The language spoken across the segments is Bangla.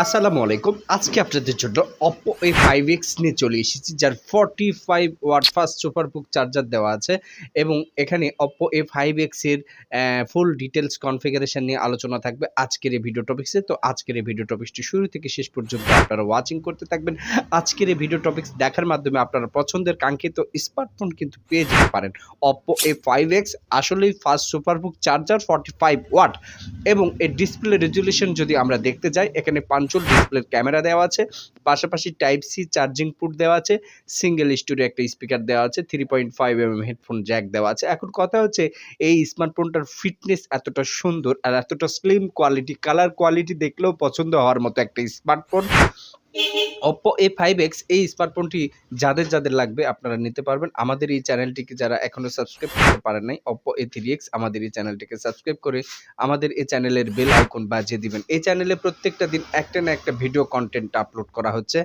আসসালামু আলাইকুম। আজকে আপনাদের জন্য অপো এ ফাইভ এক্স নিয়ে চলে এসেছি, যার forty five watt fast super বুক চার্জার দেওয়া আছে এবং এখানে অপো এ ফাইভ এক্সের ফুল ডিটেলস কনফিগারেশন নিয়ে আলোচনা থাকবে আজকের এই ভিডিও টপিক্সে তো আজকের এই ভিডিও টপিক্সটি শুরু থেকে শেষ পর্যন্ত আপনারা ওয়াচিং করতে থাকবেন। আজকের এই ভিডিও টপিক্স দেখার মাধ্যমে আপনারা পছন্দের কাঙ্ক্ষিত স্মার্টফোন কিন্তু পেয়ে যেতে পারেন অপো এ ফাইভ এক্স আসলেই ফাস্ট সুপার বুক চার্জার ফর্টি ফাইভ ওয়াট এবং এর ডিসপ্লে রেজুলেশন যদি আমরা দেখতে যাই, এখানে পাঞ্চল ডিসপ্লের ক্যামেরা দেওয়া আছে, পাশাপাশি টাইপ সি চার্জিং পুট দেওয়া আছে সিঙ্গেল স্টুডিও একটা স্পিকার দেওয়া আছে three point five M headphone jack দেওয়া আছে। এখন কথা হচ্ছে, এই স্মার্টফোনটার ফিটনেস এতটা সুন্দর আর এতটা স্লিম কোয়ালিটি কালার কোয়ালিটি দেখলেও পছন্দ হওয়ার মতো একটা smartphone Oppo A five X এই স্মার্টফোনটি যাদের যাদের লাগবে আপনারা নিতে পারবেন। আমাদের এই চ্যানেলটিকে যারা এখনও সাবস্ক্রাইব করতে পারেন নাই অপো এ থ্রি এক্স আমাদের এই চ্যানেলটিকে সাবস্ক্রাইব করে আমাদের এই চ্যানেলের বেল আইকন বাজিয়ে দিবেন। এই চ্যানেলে প্রত্যেকটা দিন একটা না একটা ভিডিও কন্টেন্ট আপলোড করা হচ্ছে।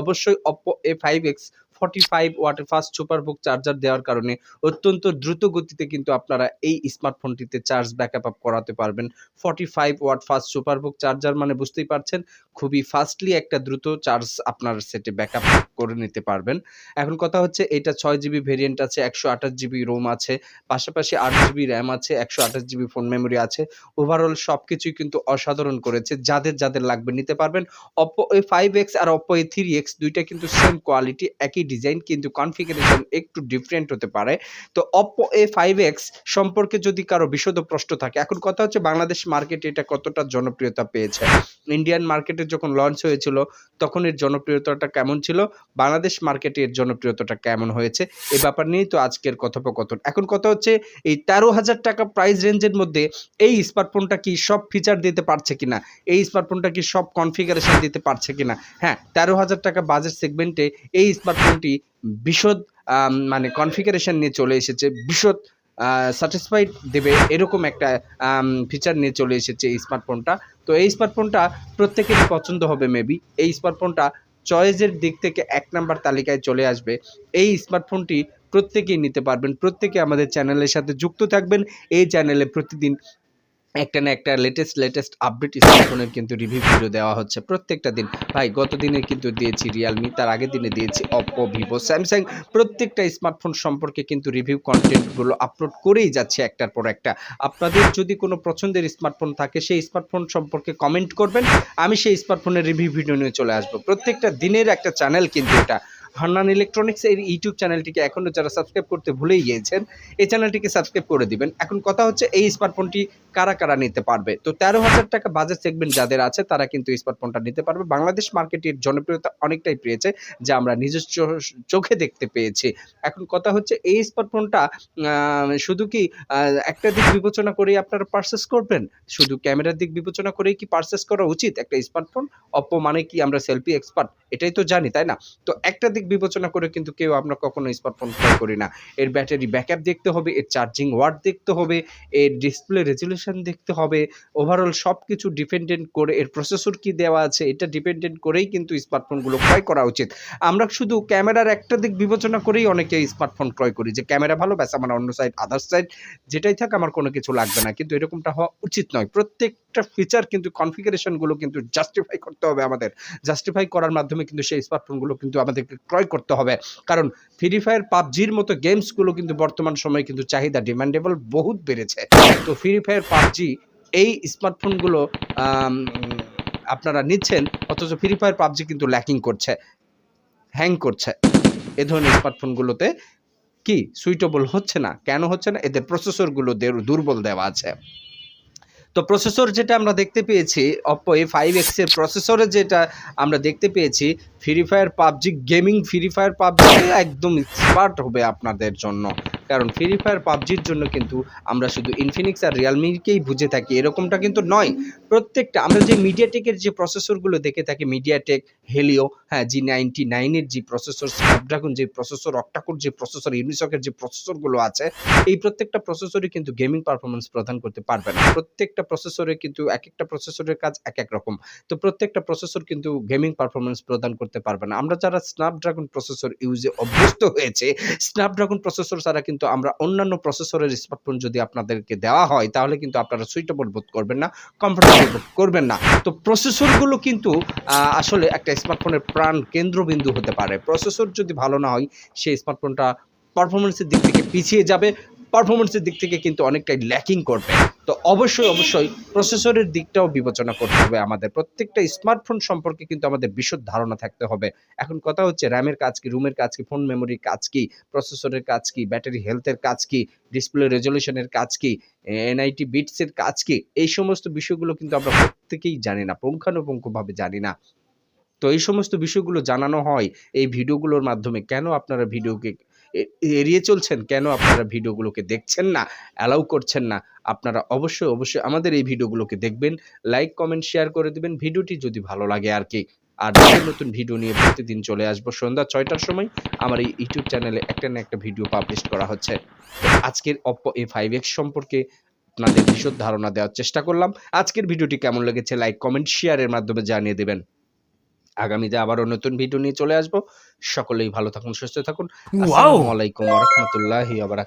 অবশ্যই Oppo A five X forty five ওয়াটের ফাস্ট সুপার বুক চার্জার দেওয়ার কারণে অত্যন্ত দ্রুত গতিতে কিন্তু আপনারা এই স্মার্টফোনটিতে চার্জ ব্যাকআপ আপ করাতে পারবেন। Forty five watt fast super বুক চার্জার মানে বুঝতেই পারছেন, খুবই ফাস্টলি একটা দ্রুত চার্জ আপনার সেটে ব্যাকআপ করে নিতে পারবেন। এখন কথা হচ্ছে, এটা ছয় জিবি ভেরিয়েন্ট আছে, একশো আঠাশ জিবি রোম আছে, পাশাপাশি আট জিবি র্যাম আছে, একশো আঠাশ জিবি ফোন মেমোরি আছে। ওভারঅল সব কিছুই কিন্তু অসাধারণ করেছে, যাদের যাদের লাগবে নিতে পারবেন। অপো এ ফাইভ এক্স আর অপো এ থ্রি এক্স দুইটা কিন্তু সেম কোয়ালিটি একই ডিজাইন কিন্তু কনফিগারেশন একটু ডিফারেন্ট হতে পারে। তো অপো এ ফাইভ এক্স সম্পর্কে যদি কারও বিশদ প্রশ্ন থাকে, এখন কথা হচ্ছে বাংলাদেশ মার্কেটে এটা কতটা জনপ্রিয়তা পেয়েছে। ইন্ডিয়ান মার্কেটে যখন লঞ্চ হয়েছিল, তখন এর জনপ্রিয়তাটা কেমন ছিল? বাংলাদেশ মার্কেটে এর জনপ্রিয়তাটা কেমন হয়েছে? এই ব্যাপার নিয়েই তো আজকের কথোপকথন। এখন কথা হচ্ছে, এই তেরো হাজার টাকা প্রাইস রেঞ্জের মধ্যে এই স্মার্টফোনটা কি সব ফিচার দিতে পারছে কিনা? এই স্মার্টফোনটা কি সব কনফিগারেশন দিতে পারছে কিনা? হ্যাঁ তেরো হাজার টাকা বাজেট সেগমেন্টে এই স্মার্টফোনটি বিশদ মানে কনফিগারেশন নিয়ে চলে এসেছে। বিশদ স্যাটিসফাইড দেবে এরকম একটা ফিচার নিয়ে চলে এসেছে এই স্মার্টফোনটা তো এই স্মার্টফোনটা প্রত্যেকেরই পছন্দ হবে মেবি এই স্মার্টফোনটা চয়েসের দিক থেকে এক নাম্বার তালিকায় চলে আসবে। এই স্মার্টফোনটি প্রত্যেকেই নিতে পারবেন। প্রত্যেকে আমাদের চ্যানেলের সাথে যুক্ত থাকবেন। এই চ্যানেলে প্রতিদিন একটা না একটা লেটেস্ট লেটেস্ট আপডেট স্মার্টফোনের কিন্তু রিভিউ ভিডিও দেওয়া হচ্ছে। প্রত্যেকটা দিন। ভাই গত দিনে কিন্তু দিয়েছি রিয়েলমি তার আগের দিনে দিয়েছি অপো ভিভো স্যামসাং প্রত্যেকটা স্মার্টফোন সম্পর্কে কিন্তু রিভিউ কন্টেন্টগুলো আপলোড করেই যাচ্ছে একটার পর একটা। আপনাদের যদি কোনো পছন্দের স্মার্টফোন থাকে, সেই স্মার্টফোন সম্পর্কে কমেন্ট করবেন। আমি সেই স্মার্টফোনের রিভিউ ভিডিও নিয়ে চলে আসব। প্রত্যেকটা দিনের একটা চ্যানেল কিন্তু এটা। হান্নান ইলেকট্রনিক্স এর ইউটিউব চ্যানেলটিকে এখনও যারা সাবস্ক্রাইব করতে ভুলেই গিয়েছেন, এই চ্যানেলটিকে সাবস্ক্রাইব করে দিবেন। এখন কথা হচ্ছে, এই স্মার্টফোনটি কারা কারা নিতে পারবে? তো তেরো হাজার টাকা বাজেট সেগমেন্ট যাদের আছে, তারা কিন্তু স্মার্টফোনটা নিতে পারবে। বাংলাদেশ মার্কেটের জনপ্রিয়তা অনেকটাই পেয়েছে, যা আমরা নিজস্ব চোখে দেখতে পেয়েছি। এখন কথা হচ্ছে, এই স্মার্টফোনটা শুধু কি একটা দিক বিবেচনা করেই আপনারা পারচেস করবেন? শুধু ক্যামেরার দিক বিবেচনা করেই কি পারচেস করা উচিত একটা স্মার্টফোন অপো মানে কি আমরা সেলফি এক্সপার্ট এটাই তো জানি, তাই না? তো একটা দিক বিবেচনা করে কিন্তু কেউ আমরা কখনো স্মার্টফোন ক্রয় করি না। এর ব্যাটারি ব্যাকআপ দেখতে হবে, এর চার্জিং ওয়াট দেখতে হবে, এর ডিসপ্লে রেজুলেশন দেখতে হবে ওভারঅল সব কিছু ডিপেন্ডেন্ট করে এর প্রসেসর কি দেওয়া আছে, এটা ডিপেন্ডেন্ট করেই কিন্তু স্মার্টফোনগুলো ক্রয় করা উচিত। আমরা শুধু ক্যামেরার একটা দিক বিবেচনা করেই অনেকে স্মার্টফোন ক্রয় করি, যে ক্যামেরা ভালো, ব্যাস আমার অন্য সাইড আদার সাইড যেটাই থাক আমার কোনো কিছু লাগবে না। কিন্তু এরকমটা হওয়া উচিত নয়। প্রত্যেকটা ফিচার কিন্তু কনফিগারেশনগুলো কিন্তু জাস্টিফাই করতে হবে আমাদের। জাস্টিফাই করার মাধ্যমে কিন্তু সেই স্মার্টফোনগুলো কিন্তু আমাদেরকে ক্রয় করতে হবে। কারণ ফ্রি ফায়ার পাবজির মতো গেমসগুলো কিন্তু বর্তমান সময়ে কিন্তু চাহিদা ডিমান্ডেবল বহুত বেড়েছে। তো ফ্রি ফায়ার পাবজি এই স্মার্টফোনগুলো আপনারা নিচ্ছেন, অথচ ফ্রি ফায়ার পাবজি কিন্তু ল্যাকিং করছে হ্যাং করছে। এ ধরনের স্মার্টফোনগুলোতে কি সুইটেবল হচ্ছে না? কেন হচ্ছে না? এদের প্রসেসরগুলো দের- দুর্বল দেওয়া আছে। তো প্রসেসর যেটা আমরা দেখতে পেয়েছি অপো এ ফাইভ এক্সের প্রসেসরে যেটা আমরা দেখতে পেয়েছি Free Fire PUBG gaming Free Fire PUBG একদম স্মার্ট হবে আপনাদের জন্য। কারণ ফ্রি ফায়ার পাবজির জন্য কিন্তু আমরা শুধু ইনফিনিক্স আর রিয়ালমিকেই বুঝে থাকি, এরকমটা কিন্তু নয়। প্রত্যেকটা, আমরা যে মিডিয়াটেকের যে প্রসেসরগুলো দেখে থাকি মিডিয়াটেক হেলিও হ্যাঁ জি নাইনটি নাইনের যে প্রসেসর স্ন্যাপড্রাগন যে প্রসেসর অক্টাকোর যে প্রসেসর ইউনিসকের যে প্রসেসরগুলো আছে, এই প্রত্যেকটা প্রসেসরই কিন্তু গেমিং পারফরমেন্স প্রদান করতে পারবে না। প্রত্যেকটা প্রসেসরে কিন্তু এক একটা প্রসেসরের কাজ এক এক রকম। তো প্রত্যেকটা প্রসেসর কিন্তু গেমিং পারফরমেন্স প্রদান করতে পারবে না। আমরা যারা স্ন্যাপড্রাগন প্রসেসর ইউজে অভ্যস্ত হয়েছে স্ন্যাপড্রাগন প্রসেসর ছাড়া কিন্তু আমরা অন্যান্য প্রসেসরের স্মার্টফোন যদি আপনাদেরকে দেওয়া হয়, তাহলে কিন্তু আপনারা সুইটেবল বোধ করবেন না কমফোর্টেবল বোধ করবেন না। তো প্রসেসরগুলো কিন্তু আসলে একটা স্মার্টফোনের প্রাণ কেন্দ্রবিন্দু হতে পারে। প্রসেসর যদি ভালো না হয়, সেই স্মার্টফোনটা পারফরমেন্সের দিক থেকে পিছিয়ে যাবে। পারফরমেন্সের দিক থেকে কিন্তু অনেকটাই ল্যাকিং করবে। তো অবশ্যই অবশ্যই প্রসেসরের দিকটাও বিবেচনা করতে হবে আমাদের। প্রত্যেকটা স্মার্টফোন সম্পর্কে কিন্তু আমাদের বিশদ ধারণা থাকতে হবে। এখন কথা হচ্ছে র্যামের কাজ কি রুমের কাজ কি ফোন মেমোরির কাজ কি প্রসেসরের কাজ কি ব্যাটারি হেলথের কাজ কি ডিসপ্লে রেজলিউশনের কাজ কি এনআইটি বিটসের কাজ কি, এই সমস্ত বিষয়গুলো কিন্তু আমরা প্রত্যেকেই জানি না, পুঙ্খানুপুঙ্খভাবে জানি না। তো এই সমস্ত বিষয়গুলো জানানো হয় এই ভিডিওগুলোর মাধ্যমে, কেন আপনারা ভিডিওকে এড়িয়ে চলছেন? কেন আপনারা ভিডিওগুলোকে দেখছেন না? অ্যালাউ করছেন না? আপনারা অবশ্যই অবশ্যই আমাদের এই ভিডিওগুলোকে দেখবেন লাইক কমেন্ট শেয়ার করে দিবেন। ভিডিওটি যদি ভালো লাগে আর কি। আর নতুন নতুন ভিডিও নিয়ে প্রতিদিন চলে আসব সন্ধ্যা ছয়টার সময়। আমার এই ইউটিউব চ্যানেলে একটা না একটা ভিডিও পাবলিশ করা হচ্ছে। আজকের অপ্পো এ ফাইভ এক্স সম্পর্কে আপনাদের বিশদ ধারণা দেওয়ার চেষ্টা করলাম। আজকের ভিডিওটি কেমন লেগেছে? লাইক কমেন্ট শেয়ারের মাধ্যমে জানিয়ে দেবেন। আগামীতে আবারও নতুন ভিডিও নিয়ে চলে আসব। সকলেই ভালো থাকুন সুস্থ থাকুন। আসসালামু আলাইকুম ওয়া রাহমাতুল্লাহি ওয়া বারাকাতুহু।